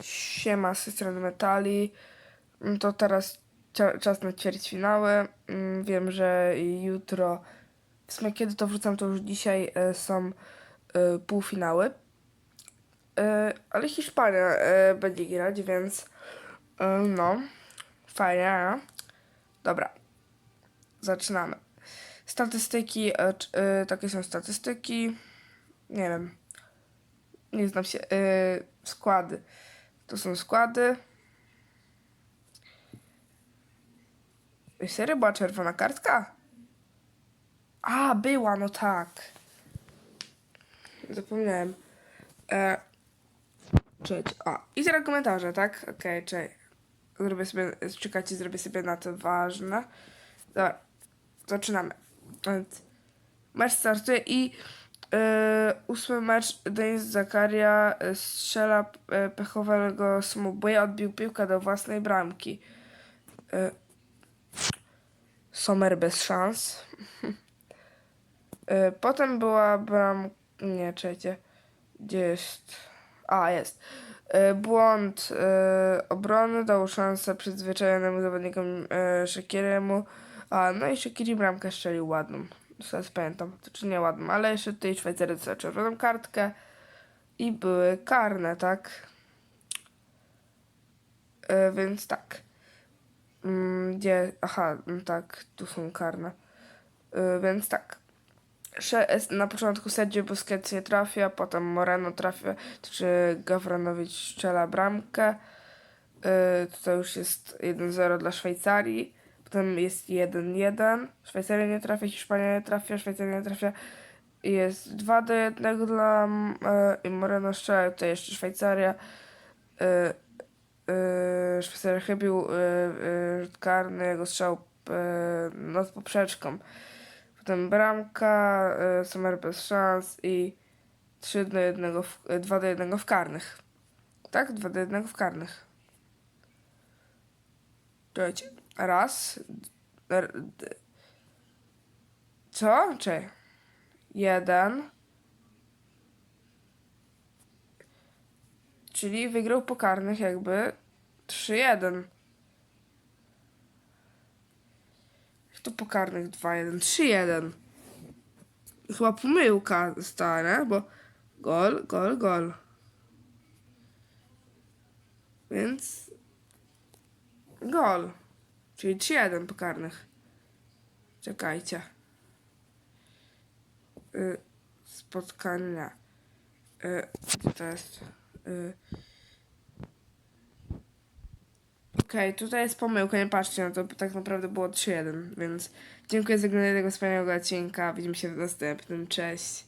Siema, z tej strony Metali. Mm, To teraz czas na ćwierćfinały. Mm, Wiem, że jutro, w sumie kiedy to wrzucam, to już dzisiaj e, są e, półfinały. E, Ale Hiszpania będzie grać, więc no, fajnie. nie? Dobra, zaczynamy. Statystyki, takie są statystyki. Nie wiem, nie znam się. E, składy. To są składy. Serio była czerwona kartka? A, była, no tak. Zapomniałem. E, czekajcie, a, i teraz komentarze, tak? Okej, czekaj. Zrobię sobie, czekajcie, zrobię sobie na to ważne. Dobra, zaczynamy. Więc mecz startuje i ósmy mecz Denis Zakaria e, strzela e, pechowego Smubuje, odbił piłkę do własnej bramki. E, Sommer bez szans. E, Potem była bram... Nie, czekajcie. Gdzie jest? A, jest. E, Błąd e, obrony dał szansę przyzwyczajonemu zawodnikom e, Shakiriemu. A, no i Shakiri bramkę strzelił ładną. Teraz pamiętam, czy nie ładną, ale jeszcze tutaj Szwajcaria dostała czerwoną kartkę. I były karne, tak? E, więc tak. Mm, Gdzie? Aha, no tak, tu są karne. Y, więc tak. Na początku sędzia Busquets nie trafia, potem Moreno trafia, czy Gawronowicz strzela bramkę. Y, Tutaj już jest 1-0 dla Szwajcarii. Potem jest 1-1. Szwajcaria nie trafia, Hiszpania nie trafia, Szwajcaria nie trafia. Jest 2 do 1 dla mm, e, Moreno strzela, tutaj jeszcze Szwajcaria. Y, yy, Szwajcaria chybił yy, rzut karny, jego strzał yy, no, z poprzeczką. Potem bramka, yy, Sommer bez szans i 3 do 1 w, yy, 2 do 1 w karnych. Tak? 2 do 1 w karnych. Czekajcie. Raz. Co? Czy? Jeden. Czyli wygrał po karnych jakby 3-1. Jak to po karnych 2-1? 3-1. Chyba pomyłka nie? Bo gol, gol, gol. Więc gol. Czyli 3-1 po karnych. Czekajcie. Y, spotkania. Y, gdzie to jest? Y. Okej, tutaj jest pomyłka, nie patrzcie na to, tak naprawdę było 3-1, więc dziękuję za oglądanie tego wspaniałego odcinka. Widzimy się w następnym, cześć.